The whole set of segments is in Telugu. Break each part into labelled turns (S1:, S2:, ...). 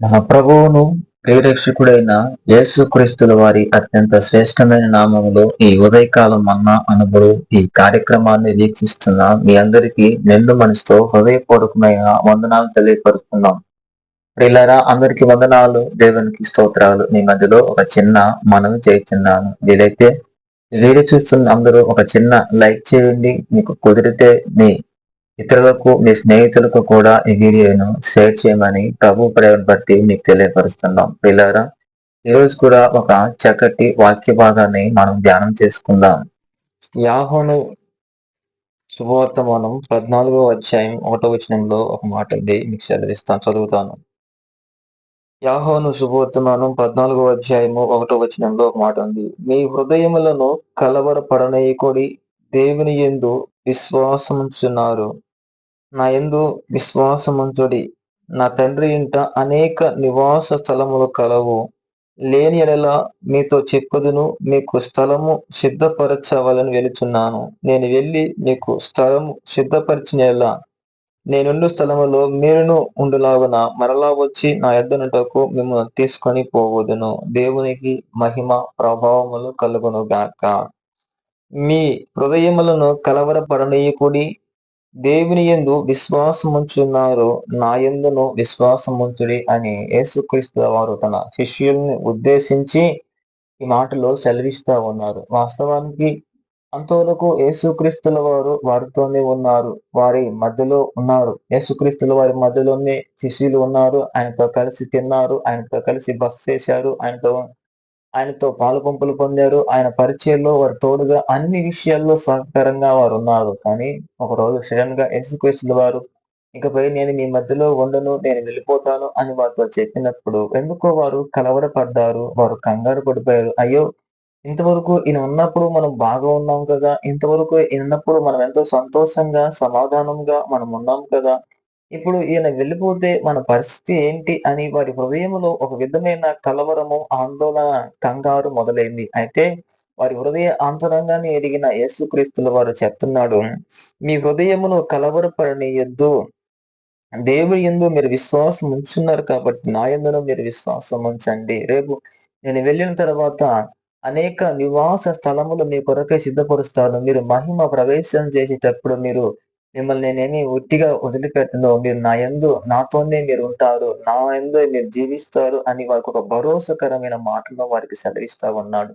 S1: మన ప్రభువును ప్రియరక్షకుడైన యేసుక్రీస్తుల వారి అత్యంత శ్రేష్టమైన నామములో ఈ ఉదయకాలం అన్న అనుభవం ఈ కార్యక్రమాన్ని వీక్షిస్తున్న మీ అందరికీ నిండు మనసుతో హృదయపూర్వకమైన వందనాలు తెలియపరుస్తున్నాం. ప్రియులారా అందరికి వందనాలు. దేవునికి స్తోత్రాలు. మీ మధ్యలో ఒక చిన్న మనవి చేస్తున్నాను. వీలైతే వీడియో చూస్తున్న అందరూ ఒక చిన్న లైక్ చేయండి. మీకు కుదిరితే మీ ఇతరులకు మీ స్నేహితులకు కూడా ఈ వీడియోను షేర్ చేయమని ప్రభు ప్రేమను బట్టి మీకు తెలియపరుస్తున్నాం. పిల్లరా ఈరోజు కూడా ఒక చక్కటి వాక్య భాగాన్ని మనం ధ్యానం చేసుకుందాం. యాహోను శుభవర్తమానం పద్నాలుగో అధ్యాయం ఒకటో వచనంలో ఒక మాట ఉంది. మీకు చదివిస్తాను చదువుతాను. యాహోను శుభవర్తమానం పద్నాలుగో అధ్యాయము ఒకటో వచనంలో ఒక మాట ఉంది. మీ హృదయములను కలవరపడనీయకుడి దేవుని ఎందు విశ్వాసముంచున్నారు. నా ఎందు విశ్వాసముంచుడి. నా తండ్రి ఇంట అనేక నివాస స్థలములు కలవు. లేని ఎడల మీతో చెప్పుదును మీకు స్థలము సిద్ధపరచవాలని వెళుచున్నాను నేను వెళ్ళి మీకు స్థలము సిద్ధపరిచిన ఎలా నేనుండు స్థలములో మీరును ఉండులాగున మరలా వచ్చి నా ఎద్దనుటకు మిమ్మల్ని తీసుకొని పోవదును. దేవునికి మహిమ ప్రభావములు కలుగును గాక. మీ హృదయములను కలవరపడనీయకుడి దేవుని ఎందు విశ్వాసముంచున్నారు. నా ఎందును విశ్వాసముంచుడి అని యేసుక్రీస్తు వారు తన శిష్యుల్ని ఉద్దేశించి ఈ మాటలో సెలవిస్తా ఉన్నారు. వాస్తవానికి అంతవరకు యేసుక్రీస్తుల వారు వారితోనే ఉన్నారు. వారి మధ్యలో ఉన్నారు. యేసుక్రీస్తుల వారి మధ్యలోనే శిష్యులు ఉన్నారు. ఆయనతో కలిసి తిన్నారు. ఆయనతో కలిసి బస్ చేశారు. ఆయనతో ఆయనతో పాలు పంపులు పొందారు. ఆయన పరిచయంలో వారు తోడుగా అన్ని విషయాల్లో సహకారంగా వారు ఉన్నారు. కానీ ఒక రోజు సడన్గా యేసుక్రీస్తుల వారు ఇకపై నేను మీ మధ్యలో ఉండను నేను వెళ్ళిపోతాను అని వారితో చెప్పినప్పుడు ఎందుకో వారు కలవరపడ్డారు. వారు కంగారు పడిపోయారు. అయ్యో ఇంతవరకు ఈయన ఉన్నప్పుడు మనం బాగా ఉన్నాం కదా. ఇంతవరకు ఈయన ఉన్నప్పుడు మనం ఎంతో సంతోషంగా సమాధానంగా మనం ఉన్నాం కదా. ఇప్పుడు ఈయన వెళ్ళిపోతే మన పరిస్థితి ఏంటి అని వారి హృదయంలో ఒక విధమైన కలవరము ఆందోళన కంగారు మొదలైంది. అయితే వారి హృదయ ఆంతరంగాన్ని ఎదిగిన యేసుక్రీస్తుల వారు చెప్తున్నాడు మీ హృదయమును కలవరపడనీయద్దు. దేవుని ఎందు మీరు విశ్వాసం ఉంచున్నారు కాబట్టి నా ఎందును మీరు విశ్వాసం ఉంచండి. రేపు నేను వెళ్ళిన తర్వాత అనేక నివాస స్థలములు మీ కొరకే సిద్ధపరుస్తాను. మీరు మహిమ ప్రవేశం చేసేటప్పుడు మీరు మిమ్మల్ని నేనేమి ఉట్టిగా వదిలిపెట్టను. మీరు నా ఎందు నాతోనే మీరు ఉంటారు. నా ఎందు మీరు జీవిస్తారు అని వారికి ఒక భరోసాకరమైన మాటలో వారికి సెలవిస్తా ఉన్నాడు.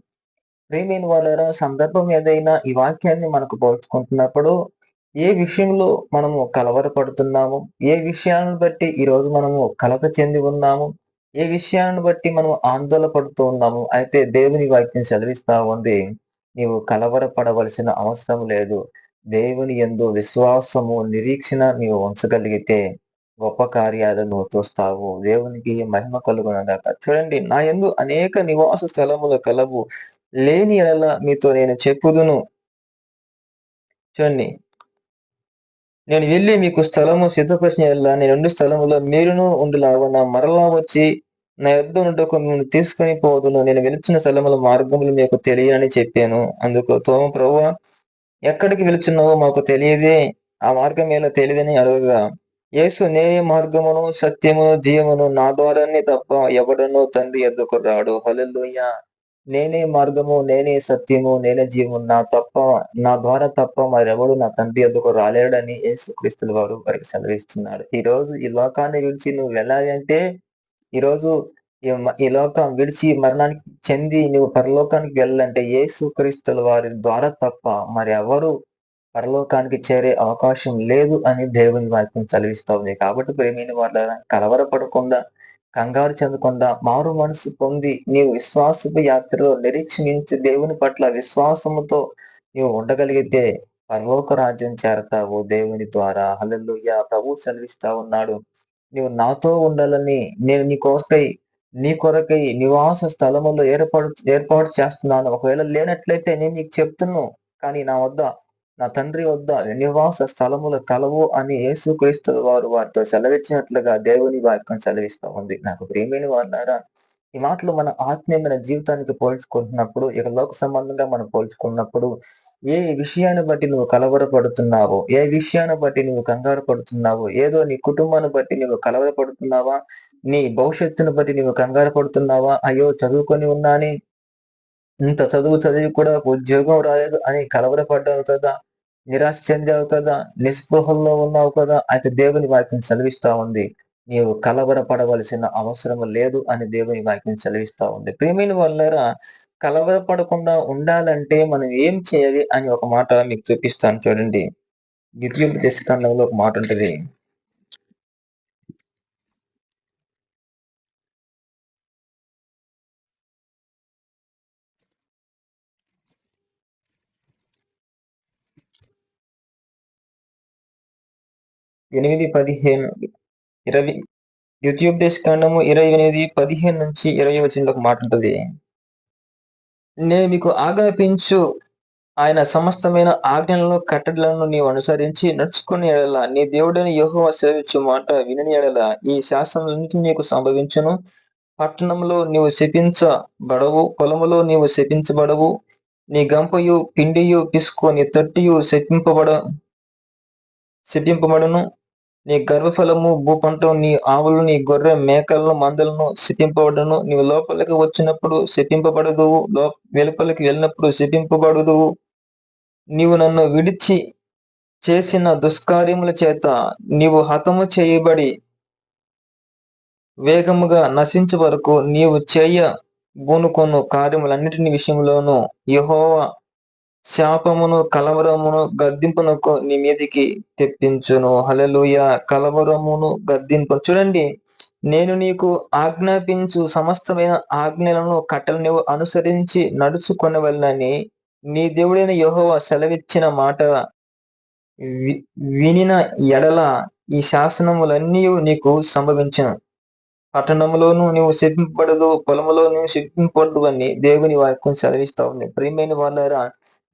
S1: ప్రేమైన వాళ్ళ సందర్భం ఏదైనా ఈ వాక్యాన్ని మనకు పోల్చుకుంటున్నప్పుడు ఏ విషయంలో మనము కలవరపడుతున్నాము? ఏ విషయాలను బట్టి ఈరోజు మనము కలత చెంది ఉన్నాము? ఏ విషయాన్ని బట్టి మనం ఆందోళన పడుతూ ఉన్నాము? అయితే దేవుని వాక్యం చదివిస్తా ఉంది. నీవు కలవరపడవలసిన అవసరం లేదు. దేవుని ఎందు విశ్వాసము నిరీక్షణ నీవు ఉంచగలిగితే గొప్ప కార్యాలను చూస్తావు. దేవునికి మహిమ కలుగునగాక. చూడండి నా ఎందు అనేక నివాస స్థలములు కలవు. లేని ఎడల మీతో నేను చెప్పుదును. చూడండి నేను వెళ్ళి మీకు స్థలము సిద్ధపరిచిన వెళ్ళా నేను రెండు స్థలములో మీరును ఉండులాగున మరలా వచ్చి నా యుద్ధ నుండకు నేను తీసుకొని పోదును. నేను వెలిచిన స్థలముల మార్గములు మీకు తెలియని చెప్పాను. అందుకు తోమ ప్రభు ఎక్కడికి వెలుచున్నావో మాకు తెలియదే. ఆ మార్గం ఎలా తెలియదని అడగగా యేసు నేనే మార్గమును సత్యమును జీవమును నా ద్వారానే తప్ప ఎవడనో తండ్రి ఎద్దుకు రాడు. హలెల్లుయ్య నేనే మార్గము నేనే సత్యము నేనే జీవము. నా తప్ప నా ద్వారా తప్ప మరెవడు నా తండ్రి ఎద్దుకు రాలేడని యేసు క్రీస్తుల వారు వారికి సెలవిస్తున్నాడు ఈ రోజు ఈ లోకాన్ని విడిచి నువ్వు వెళ్ళాలి ఈ రోజు ఈ లోకం విడిచి మరణానికి చెంది నువ్వు పరలోకానికి వెళ్ళాలంటే యేసు క్రీస్తుల వారి ద్వారా తప్ప మరి ఎవరు పరలోకానికి చేరే అవకాశం లేదు అని దేవుని వాక్యం చదివిస్తా ఉంది కాబట్టి ప్రేమైన వాళ్ళ కలవరపడకుండా కంగారు చెందకుండా మారు మనసు పొంది నీవు విశ్వాసపు యాత్రలో నిరీక్షించి దేవుని పట్ల విశ్వాసముతో నీవు ఉండగలిగితే పరలోక రాజ్యం చేరతావు దేవుని ద్వారా. హలలుయ్య ప్రభు చదివిస్తా ఉన్నాడు. నీవు నాతో ఉండాలని నేను నీకోసకై నీ కొరకై నివాస స్థలములో ఏర్పాటు ఏర్పాటు చేస్తున్నాను. ఒకవేళ లేనట్లయితే నేను నీకు చెప్తున్నాను కానీ నా వద్ద నా తండ్రి వద్ద నివాస స్థలములు కలవు అని యేసుక్రీస్తు వారు వారితో సెలవిచ్చినట్లుగా దేవుని వాక్యం సెలవిస్తూ ఉంది. నాకు ప్రేమైన వారు ఈ మాటలు మన ఆత్మీయమైన జీవితానికి పోల్చుకుంటున్నప్పుడు ఇక లోక సంబంధంగా మనం పోల్చుకున్నప్పుడు ఏ విషయాన్ని బట్టి నువ్వు కలవరపడుతున్నావో ఏ విషయాన్ని బట్టి నువ్వు కంగారు పడుతున్నావో ఏదో నీ కుటుంబాన్ని బట్టి నువ్వు కలవరపడుతున్నావా నీ భవిష్యత్తును బట్టి నువ్వు కంగారు పడుతున్నావా అయ్యో చదువుకొని ఉన్నాని ఇంత చదువు చదివి కూడా ఉద్యోగం రాలేదు అని కలవరపడ్డావు కదా నిరాశ చెందావు కదా నిస్పృహల్లో ఉన్నావు కదా అయితే దేవుని వాక్యం సెలవిస్తా ఉంది. నీవు కలవరపడవలసిన అవసరం లేదు అని దేవుని వాక్యం సెలవిస్తా ఉంది. ప్రేమిన వల్ల కలవరపడకుండా ఉండాలంటే మనం ఏం చేయాలి అని ఒక మాట మీకు చూపిస్తాను చూడండి. ద్వితీయ దేశకాండంలో ఒక మాట ఉంటుంది. ఎనిమిది పదిహేను ఇరవై ద్వితీయోపదేశ కాండము ఇరవై ఎనిమిది పదిహేను నుంచి ఇరవై వచ్చిన మాట్లాడుతుంది. మాట ఉంటుంది నేను మీకు ఆజ్ఞాపించు ఆయన సమస్తమైన ఆజ్ఞలను కట్టడలను నీవు అనుసరించి నడుచుకుని ఎడల. నీ దేవుడని యహోవ సేవించు మాట వినని ఎడల. ఈ శాసనాలన్నింటినీ నీకు సంభవించును. పట్టణంలో నీవు శపించబడవు పొలములో నీవు శపించబడవు. నీ గంపయు పిండియు పిసుకొని తట్టియు శపింపబడ శపింపబడును. నీ గర్భఫలము భూపంట నీ ఆవులు నీ గొర్రె మేకలను మందలను శిపింపబడను. నీవు లోపలికి వచ్చినప్పుడు శపింపబడదు వెలుపలికి వెళ్ళినప్పుడు శపింపబడదు నీవు నన్ను విడిచి చేసిన దుష్కార్యముల చేత నీవు హతము చేయబడి వేగముగా నశించే వరకు నీవు చేయ బూనుకొను కార్యములన్నిటిని విషయంలోనూ యహోవా శాపమును కలవరమును గద్దింపునకు నీ మీదికి తెప్పించును. హలలుయ కలవరమును గద్దింపు. చూడండి నేను నీకు ఆజ్ఞాపించు సమస్తమైన ఆజ్ఞలను కట్టలు అనుసరించి నడుచుకొనవలనని నీ దేవుడైన యహోవ సెలవిచ్చిన మాట వినిన ఎడల ఈ శాసనములన్నీ నీకు సంభవించను. పట్టణంలోనూ నీవు శిల్పింపబడదు పొలంలో నువ్వు శిల్పింపబడదు అని దేవుని వాక్యం సెలవిస్తా ఉంది. ప్రియమైన వాళ్ళారా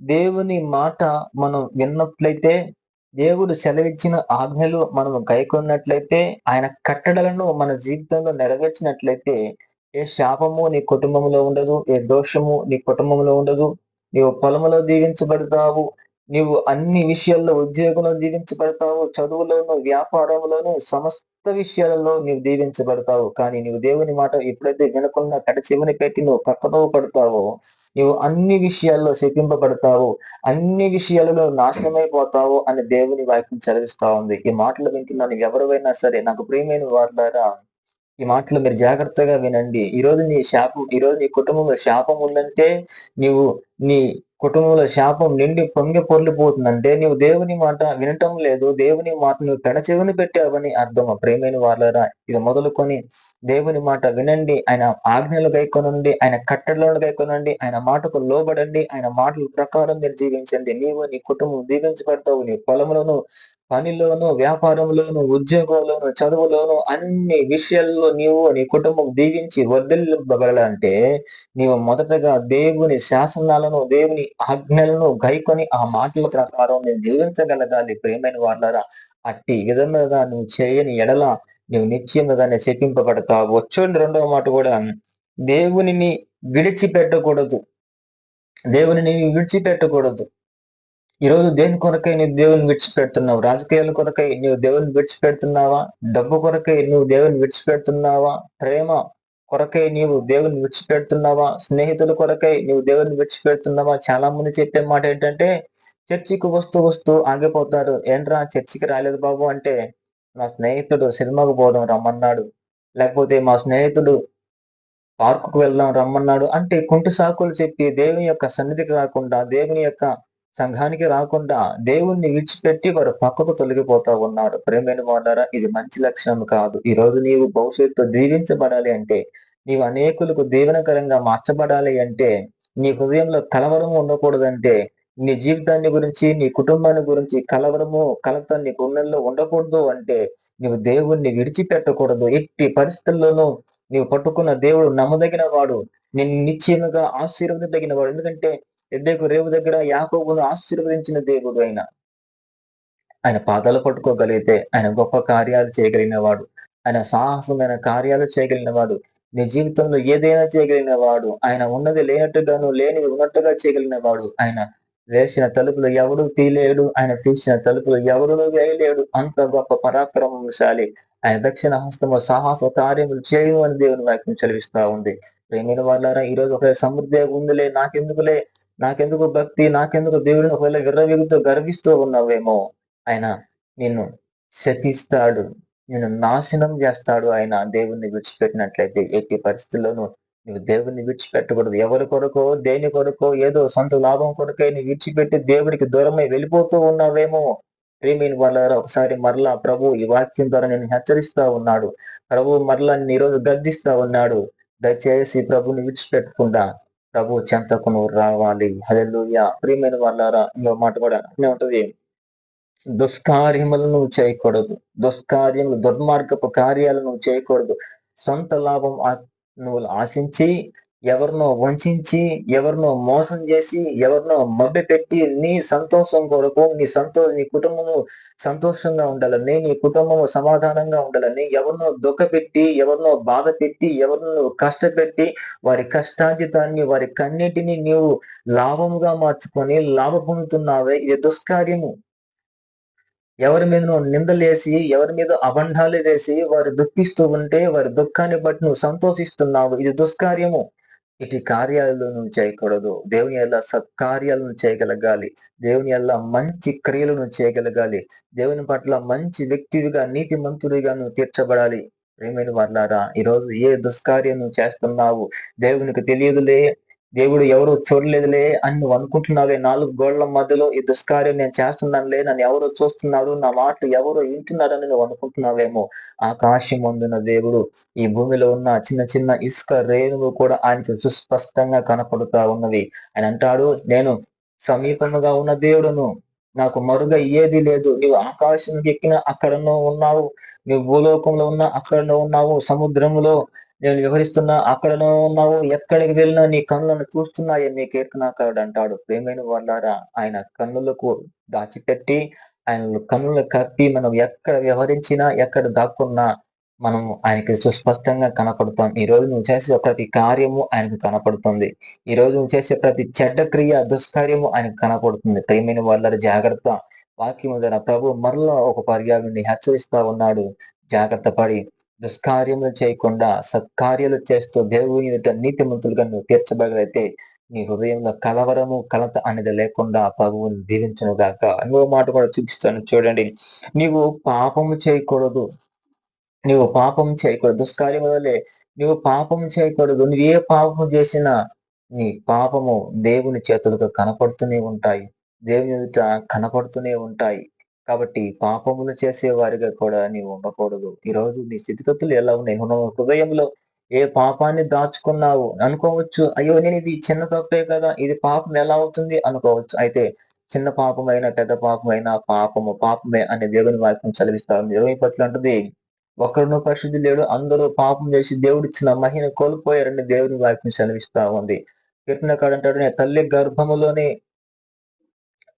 S1: దేవుని మాట మనం విన్నట్లయితే దేవుడు సెలవిచ్చిన ఆజ్ఞలు మనం గైకొన్నట్లయితే ఆయన కట్టడలను మన జీవితంలో నెరవేర్చినట్లయితే ఏ శాపము నీ కుటుంబంలో ఉండదు ఏ దోషము నీ కుటుంబంలో ఉండదు. నీవు పొలములో దీవించబడతావు నీవు అన్ని విషయాల్లో ఉద్యోగంలో దీవించబడతావు చదువులోను వ్యాపారంలోను సమస్త విషయాలలో నీవు దీవించబడతావు. కానీ నీవు దేవుని మాట ఎప్పుడైతే వినకుండా కట పెట్టి నువ్వు పక్కనో పడతావో నువ్వు అన్ని విషయాల్లో శపింపబడతావు అన్ని విషయాలలో నాశనమైపోతావు అని దేవుని వాక్యం చదివిస్తా ఉంది. ఈ మాటలు వింటున్నాను ఎవరైనా సరే. నాకు ప్రియమైన వారులారా ఈ మాటలు మీరు జాగ్రత్తగా వినండి. ఈ రోజు నీ శాపం ఈ రోజు నీ కుటుంబంలో శాపం ఉందంటే నీవు నీ కుటుంబంలో శాపం నిండి పొంగి పొర్లిపోతుందంటే నీవు దేవుని మాట వినటం లేదు. దేవుని మాట నువ్వు పెడచెవిని పెట్టావని అర్థం. ప్రేమైన వాళ్ళరా ఇది మొదలుకొని దేవుని మాట వినండి. ఆయన ఆజ్ఞలు గైకొనండి ఆయన కట్టడలను గైకొనండి ఆయన మాటకు లోబడండి. ఆయన మాటల ప్రకారం మీరు జీవించండి. నీవు నీ కుటుంబం దీవించబడతావు. నీ పొలములను పనిలోను వ్యాపారంలోను ఉద్యోగంలోను చదువులోను అన్ని విషయాల్లో నీవు నీ కుటుంబం దీవించి వదిలింపబడాలంటే నీవు మొదటగా దేవుని శాసనాలను దేవుని ఆజ్ఞలను గైకొని ఆ మాటల ప్రకారం నేను జీవించగలగాలి. ప్రేమైన వాళ్ళరా అట్టి విధంగా నువ్వు చేయని ఎడల నువ్వు నిత్యంగా దాన్ని చెప్పింపబడతావు వచ్చేది రెండవ మాట కూడా దేవునిని విడిచిపెట్టకూడదు. దేవుని విడిచిపెట్టకూడదు. ఈరోజు దేని కొరకై నువ్వు దేవుని విడిచిపెడుతున్నావు? రాజకీయాల కొరకై నువ్వు దేవుని విడిచిపెడుతున్నావా? డబ్బు కొరకై నువ్వు దేవుని విడిచిపెడుతున్నావా? ప్రేమ కొరకై నీవు దేవుని విడిచిపెడుతున్నావా? స్నేహితుల కొరకై నువ్వు దేవుని విడిచిపెడుతున్నావా? చాలా మంది చెప్పే మాట ఏంటంటే చర్చికి వస్తూ వస్తూ ఆగిపోతారు. ఏంట్రా చర్చికి రాలేదు బాబు అంటే మా స్నేహితుడు సినిమాకు పోదాం రమ్మన్నాడు. లేకపోతే మా స్నేహితుడు పార్కుకు వెళ్దాం రమ్మన్నాడు అంటే కుంటి సాకులు చెప్పి దేవుని యొక్క సన్నిధికి రాకుండా దేవుని యొక్క సంఘానికి రాకుండా దేవుణ్ణి విడిచిపెట్టి వారు పక్కకు తొలగిపోతా ఉన్నారు. ప్రేమైన వాడారా ఇది మంచి లక్షణం కాదు. ఈ రోజు నీవు భవిష్యత్తు దీవించబడాలి అంటే నీవు అనేకులకు దీవెనకరంగా మార్చబడాలి అంటే నీ హృదయంలో కలవరము ఉండకూడదంటే నీ జీవితాన్ని గురించి నీ కుటుంబాన్ని గురించి కలవరము కలత నీ గుండెల్లో ఉండకూడదు అంటే నీవు దేవుణ్ణి విడిచిపెట్టకూడదు. ఎట్టి పరిస్థితుల్లోనూ నీవు పట్టుకున్న దేవుడు నమ్మదగిన వాడు నిన్ను నిశ్చయముగా ఆశీర్వదించదగిన వాడు. ఎందుకంటే ఎద్దేకు రేవు దగ్గర యాకోబును ఆశీర్వదించిన దేవుడు ఆయన ఆయన పాదాలు పట్టుకోగలిగితే ఆయన గొప్ప కార్యాలు చేయగలిగిన వాడు ఆయన సాహసమైన కార్యాలు చేయగలిగిన వాడు నీ జీవితంలో ఏదైనా చేయగలిగిన వాడు ఆయన ఉన్నది లేనట్టుగాను లేనిది ఉన్నట్టుగా చేయగలిగిన వాడు ఆయన వేసిన తలుపులు ఎవడు తీలేడు ఆయన తీసిన తలుపులు ఎవరు వేయలేడు. అంత గొప్ప పరాక్రమశాలి. ఆయన దక్షిణ హస్తము సాహస కార్యములు చేయము అని దేవుని వాక్యం చదివిస్తా ఉంది. ప్రేమైన వాళ్ళారా ఈ రోజు ఒక సమృద్ధి ఉందిలే నాకెందుకులే? నాకెందుకు భక్తి? నాకెందుకు దేవుడిని ఒకవేళ విర్రవిగుతూ గర్విస్తూ ఉన్నావేమో ఆయన నిన్ను శపిస్తాడు. నిన్ను నాశనం చేస్తాడు ఆయన. దేవుణ్ణి విడిచిపెట్టినట్లయితే ఎట్టి పరిస్థితుల్లోనూ నువ్వు దేవుణ్ణి విడిచిపెట్టకూడదు. ఎవరి కొరకో దేని కొరకో ఏదో సొంత లాభం కొరకై నీ విడిచిపెట్టి దేవుడికి దూరమై వెళ్ళిపోతూ ఉన్నావేమో? ప్రేమిని వాళ్ళ ఒకసారి మరలా ప్రభు ఈ వాక్యం ద్వారా నేను హెచ్చరిస్తా ఉన్నాడు. ప్రభు మరలా నేను ఈరోజు గద్దిస్తా ఉన్నాడు. దయచేసి ప్రభుని విడిచిపెట్టకుండా ప్రభు చెంతకు నువ్వు రావాలి. హలెలుయ ప్రియమైన వాళ్ళారా ఇంకో మాట కూడా ఉంటది దుష్కార్యములను చేయకూడదు. దుష్కార్యములు దుర్మార్గపు కార్యాలను చేయకూడదు. సొంత లాభం నువ్వు ఆశించి ఎవరినో వంచి ఎవరినో మోసం చేసి ఎవరినో మభ్య పెట్టి నీ సంతోషం కొరకు నీ సంతో నీ కుటుంబము సంతోషంగా ఉండాలని నీ కుటుంబము సమాధానంగా ఉండాలని ఎవరినో దుఃఖపెట్టి ఎవరినో బాధ పెట్టి ఎవరినో కష్టపెట్టి వారి కష్టాజితాన్ని వారి కన్నిటిని నీవు లాభముగా మార్చుకొని లాభ పొందుతున్నావే ఇది దుష్కార్యము. ఎవరి మీద నువ్వు నిందలేసి ఎవరి మీద అబంధాలు వేసి వారు దుఃఖిస్తూ ఉంటే వారి దుఃఖాన్ని బట్టి నువ్వు సంతోషిస్తున్నావు. ఇది దుష్కార్యము. ఇటు కార్యాలను చేయకూడదు. దేవుని ఎలా సత్కార్యాలను చేయగలగాలి. దేవుని ఎలా మంచి క్రియలను చేయగలగాలి. దేవుని పట్ల మంచి వ్యక్తివిగా నీతి మంతుడిగా నువ్వు తీర్చబడాలి. ప్రేమైన వాళ్ళారా ఈరోజు ఏ దుష్కార్యం నువ్వు చేస్తున్నావు? దేవునికి తెలియదులే. దేవుడు ఎవరు చూడలేదులే అని నువ్వు అనుకుంటున్నావే. నాలుగు గోళ్ళ మధ్యలో ఈ దుష్కార్యం నేను చేస్తున్నానులే నన్ను ఎవరు చూస్తున్నాడు నా మాట ఎవరు వింటున్నారని నువ్వు అనుకుంటున్నావేమో. ఆకాశం అందున దేవుడు ఈ భూమిలో ఉన్న చిన్న చిన్న ఇసుక రేణువు కూడా ఆయనకు సుస్పష్టంగా కనపడుతా ఉన్నవి. ఆయన అంటాడు నేను సమీపముగా ఉన్న దేవుడును నాకు మరుగ ఏది లేదు. నువ్వు ఆకాశం ఎక్కిన అక్కడనో ఉన్నావు నువ్వు భూలోకంలో ఉన్న అక్కడనో ఉన్నావు సముద్రంలో నేను వివరిస్తున్నా అక్కడనే ఉన్నావు ఎక్కడికి వెళ్ళినా నీ కన్నులను చూస్తున్నాయి నీ కీర్తనాకారుడు అంటాడు. ప్రేమైన వాళ్ళారా ఆయన కన్నులకు దాచిపెట్టి ఆయన కన్నులు కప్పి మనం ఎక్కడ వ్యవహరించినా ఎక్కడ దాక్కున్నా మనం ఆయనకి సుస్పష్టంగా కనపడుతాం. ఈ రోజు నువ్వు చేసే ప్రతి కార్యము ఆయనకు కనపడుతుంది. ఈ రోజు నువ్వు చేసే ప్రతి చెడ్డ క్రియ దుష్కార్యము ఆయనకు కనపడుతుంది. ప్రేమైన వాళ్ళ జాగ్రత్త. వాక్యము ద్వారా ప్రభు మరలా ఒక పర్యాలను హెచ్చరిస్తా ఉన్నాడు. జాగ్రత్త పడి దుష్కార్యములు చేయకుండా సత్కార్యాలు చేస్తూ దేవుని ఎదుట నీతిమంతులుగా నువ్వు తీర్చబడైతే నీ హృదయంలో కలవరము కలత అనేది లేకుండా ప్రభువుని దీవించను గాక. ఇంకో మాట కూడా చూపిస్తాను చూడండి. నీవు పాపము చేయకూడదు. నువ్వు పాపం చేయకూడదు. దుష్కార్యం వల్లే నువ్వు పాపం చేయకూడదు. నువ్వు ఏ పాపము చేసినా నీ పాపము దేవుని చేతులకు కనపడుతూనే ఉంటాయి. దేవుని ఎదుట కనపడుతూనే ఉంటాయి. కాబట్టి పాపములు చేసే వారిగా కూడా నీవు ఉండకూడదు. ఈ రోజు నీ స్థితిగతులు ఎలా ఉన్నాయి? హృదయంలో ఏ పాపాన్ని దాచుకున్నావు? అనుకోవచ్చు అయ్యో నేను ఇది చిన్న తప్పే కదా ఇది పాపం ఎలా అవుతుంది? అనుకోవచ్చు. అయితే చిన్న పాపమైనా పెద్ద పాపమైనా పాపము పాపమే అనే దేవుని వాక్యం చదివిస్తారు ఇరవై పత్రులు అంటుంది ఒకరిను పరిశుద్ధి లేడు అందరూ పాపం చేసి దేవుడిచ్చిన మహిని కోల్పోయారని దేవుని వాక్యం చదివిస్తా ఉంది. కీర్తన కాడంటాడు తల్లి గర్భములోనే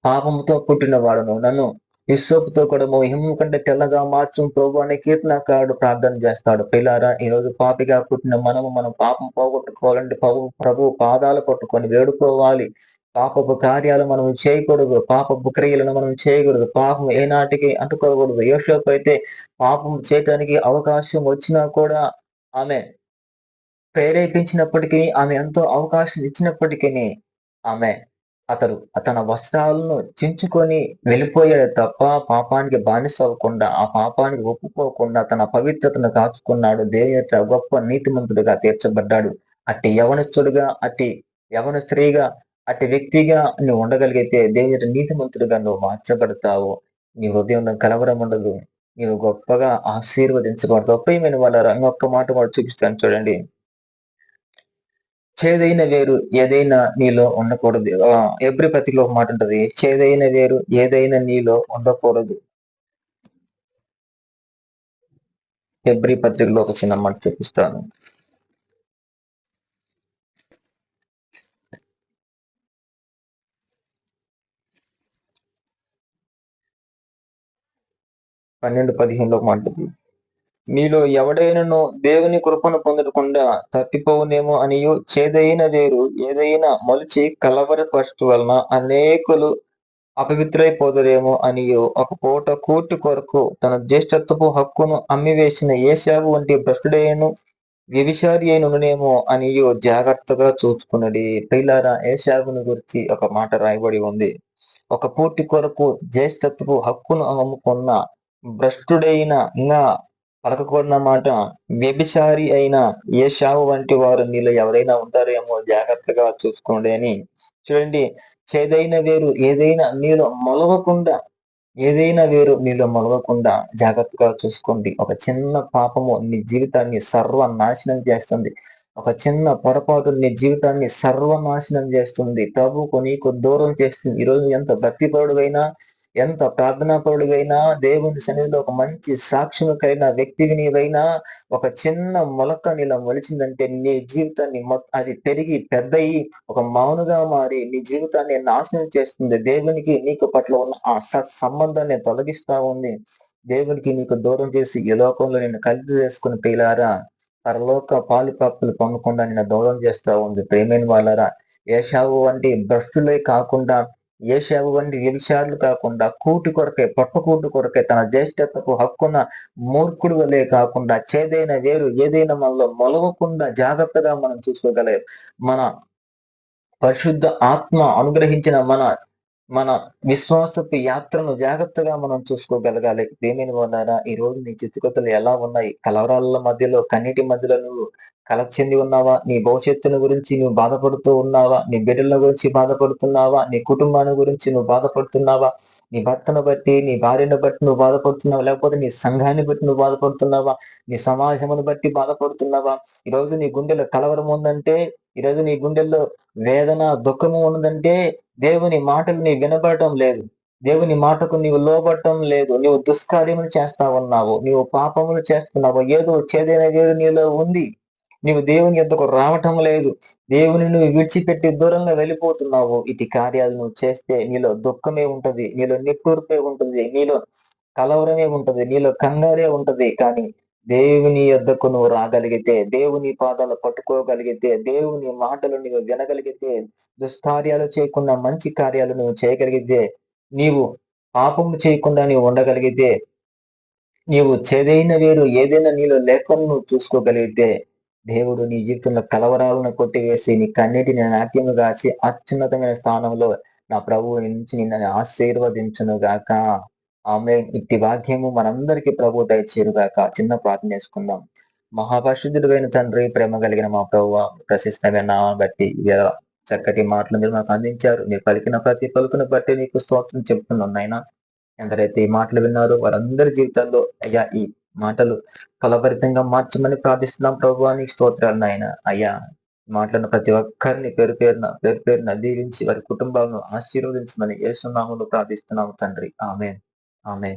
S1: పాపముతో పుట్టిన వాడును నన్ను ఇస్సోపుతో కూడా హిమం కంటే తెల్లగా మార్చం ప్రభు అనే కీర్తనకారుడు ప్రార్థన చేస్తాడు. పిల్లారా ఈ రోజు పాపిగా పుట్టిన మనము మనం పాపం పోగొట్టుకోవాలంటే ప్రభు ప్రభు పాదాలు పట్టుకొని వేడుకోవాలి. పాపపు కార్యాలు మనం చేయకూడదు. పాపపు క్రియలను మనం చేయకూడదు. పాపం ఏనాటికి అంటుకోకూడదు. యోషోపు అయితే పాపం చేయటానికి అవకాశం వచ్చినా కూడా ఆమె ప్రేరేపించినప్పటికీ ఆమె ఎంతో అవకాశం ఇచ్చినప్పటికీ ఆమె అతడు తన వస్త్రాలను చించుకొని వెళ్ళిపోయాడు తప్ప పాపానికి బానిస అవ్వకుండా ఆ పాపానికి ఒప్పుకోకుండా తన పవిత్రతను కాచుకున్నాడు దేవి యొక్క గొప్ప నీతిమంతుడిగా తీర్చబడ్డాడు. అట్టి యవనస్తుడిగా అట్టి యవన స్త్రీగా అట్టి వ్యక్తిగా నువ్వు ఉండగలిగితే దేవుని నీతిమంతుడిగా నువ్వు మార్చబడతావు. నీ హృదయంలో కలవరం ఉండదు. నీవు గొప్పగా ఆశీర్వదించబడతావు. ప్రియమైన వాళ్ళ ఒక్క మాట కూడా చూపిస్తాను చూడండి. చేదైన వేరు ఏదైనా నీలో ఉండకూడదు. ఎబ్రి ప్రతిలో ఒక మాట ఉంటది. చేదైన వేరు ఏదైనా నీలో ఉండకూడదు. ఎబ్రి పత్రికలో ఒక చిన్న మాట చూపిస్తాను. పన్నెండు పదిహేనులో ఒక మాట మీలో ఎవడైనను దేవుని కృపను పొందకుండా తప్పిపోవునేమో అనియు. చేదైన వేరు ఏదైనా మొలిచి కలవరపరచు వలన అనేకులు అపవిత్రైపోదురేమో అనియు. ఒక పూట కూటి కొరకు తన జ్యేష్ఠత్వపు హక్కును అమ్మివేసిన ఏశావు వంటి భ్రష్టుడైను వ్యభిచారి అయిననేమో అనియు జాగ్రత్తగా చూసుకున్నది పిల్లారా ఏషావుని గురించి ఒక మాట రాయబడి ఉంది. ఒక పూర్తి కొరకు జ్యేష్ఠత్వపు హక్కును అమ్ముకున్న భ్రష్టుడైన పలకకూడన మాట వ్యభిచారి అయిన ఏ షావు వంటి వారు నీళ్ళు ఎవరైనా ఉంటారేమో జాగ్రత్తగా చూసుకోండి అని. చూడండి చేదైన వేరు ఏదైనా నీళ్ళు మొలవకుండా ఏదైనా వేరు నీళ్ళు మొలవకుండా జాగ్రత్తగా చూసుకోండి. ఒక చిన్న పాపము నీ జీవితాన్ని సర్వనాశనం చేస్తుంది. ఒక చిన్న పొరపాటు నీ జీవితాన్ని సర్వనాశనం చేస్తుంది. ప్రభుకు నీకు దూరం చేస్తుంది. ఈరోజు ఎంత భక్తిపరుడువైనా ఎంత ప్రార్థనాపరుడివైనా దేవుని సన్నిధిలో ఒక మంచి సాక్ష్యం కలిగిన వ్యక్తివి నీవైనా ఒక చిన్న మొలక నీలా మొలిచిందంటే నీ జీవితాన్ని అది పెరిగి పెద్దయి ఒక మౌనుగా మారి నీ జీవితాన్ని నాశనం చేస్తుంది. దేవునికి నీకు పట్ల ఉన్న ఆ సత్ సంబంధాన్ని తొలగిస్తా ఉంది. దేవునికి నీకు దూరం చేసి ఈ లోకంలో నేను కలిపి వేసుకుని పేలారా పరలోక పాలిపాపులు పొందకుండా నిన్ను దూరం చేస్తా ఉంది ప్రేమైన వాళ్ళరా. ఏషావు వంటి భ్రష్టులే కాకుండా ఏషావు వంటి వ్యభిచారులు కాకుండా కూటి కొరకే పొట్టకూటి కొరకే తన జ్యేష్ఠతకు హక్కున మూర్ఖుడు వలే కాకుండా చేదైన వేరు ఏదైనా మనలో మొలవకుండా జాగ్రత్తగా మనం చూసుకోగలే మన పరిశుద్ధ ఆత్మ అనుగ్రహించిన మన మన విశ్వాసపు యాత్రను జాగ్రత్తగా మనం చూసుకోగలగాలి. ప్రేమిని ఉన్నారా ఈ రోజు నీ చిత్తుకొత్తలు ఎలా ఉన్నాయి? కలవరాల మధ్యలో కన్నీటి మధ్యలో నువ్వు కలచెంది ఉన్నావా? నీ భవిష్యత్తును గురించి నువ్వు బాధపడుతూ ఉన్నావా? నీ బిడ్డల గురించి బాధపడుతున్నావా? నీ కుటుంబాన్ని గురించి నువ్వు బాధపడుతున్నావా? నీ భర్తను బట్టి నీ భార్యను బట్టి నువ్వు బాధపడుతున్నావా? లేకపోతే నీ సంఘాన్ని బట్టి నువ్వు బాధపడుతున్నావా? నీ సమాజమును బట్టి బాధపడుతున్నావా? ఈరోజు నీ గుండెలో కలవరం ఉందంటే ఈరోజు నీ గుండెల్లో వేదన దుఃఖము ఉన్నదంటే దేవుని మాటలు నీ వినబడటం లేదు. దేవుని మాటకు నీవు లోబడటం లేదు. నీవు దుష్కార్యములు చేస్తా ఉన్నావు. నీవు పాపములు చేస్తున్నావు. ఏదో చేదైన వేరు నీలో ఉంది. నీవు దేవుని ఎంతకు రావటం లేదు. దేవుని నువ్వు విడిచిపెట్టి దూరంగా వెళ్ళిపోతున్నావు. ఇటు కార్యాలు నువ్వు చేస్తే నీలో దుఃఖమే ఉంటది. నీలో నిట్టూర్పే ఉంటుంది. నీలో కలవరమే ఉంటది. నీలో కంగారే ఉంటది. కానీ దేవుని యొద్దకు నువ్వు రాగలిగితే దేవుని పాదాలు పట్టుకోగలిగితే దేవుని మాటలు నువ్వు వినగలిగితే దుష్కార్యాలు చేయకుండా మంచి కార్యాలు నువ్వు చేయగలిగితే నీవు పాపం చేయకుండా నీవు ఉండగలిగితే నీవు చేదైన వేరు ఏదైనా నీలో లేకుండా నువ్వు చూసుకోగలిగితే దేవుడు నీ జీవితంలో కలవరాలను కొట్టివేసి నీ కన్నిటిని నాట్యము కాచి అత్యున్నతమైన స్థానంలో నా ప్రభువు నుంచి నిన్ను ఆశీర్వదించును గాక ఆమె ఇట్టి వాక్యము మనందరికీ ప్రభు దయచేరుగాక చిన్న ప్రార్థన చేసుకుందాం. మహాపరిశుద్ధుడైన తండ్రి ప్రేమ కలిగిన మా ప్రభు ప్రశస్తమైన బట్టి చక్కటి మాటలు మీరు మాకు అందించారు. మీరు పలికిన ప్రతి పలుకును బట్టి నీకు స్తోత్రం చెప్తున్నాను నాయన. ఎందరైతే ఈ మాటలు విన్నారో వారందరి జీవితాల్లో అయ్యా ఈ మాటలు ఫలభరితంగా మార్చమని ప్రార్థిస్తున్నాం ప్రభు అని స్తోత్రాలు నాయన. అయ్యా మాటలను ప్రతి ఒక్కరిని పేరు పేరున పేరు పేరున దీవించి వారి కుటుంబాలను ఆశీర్వదించమని ఏసునామంలో ప్రార్థిస్తున్నాము తండ్రి. ఆమె ఆమె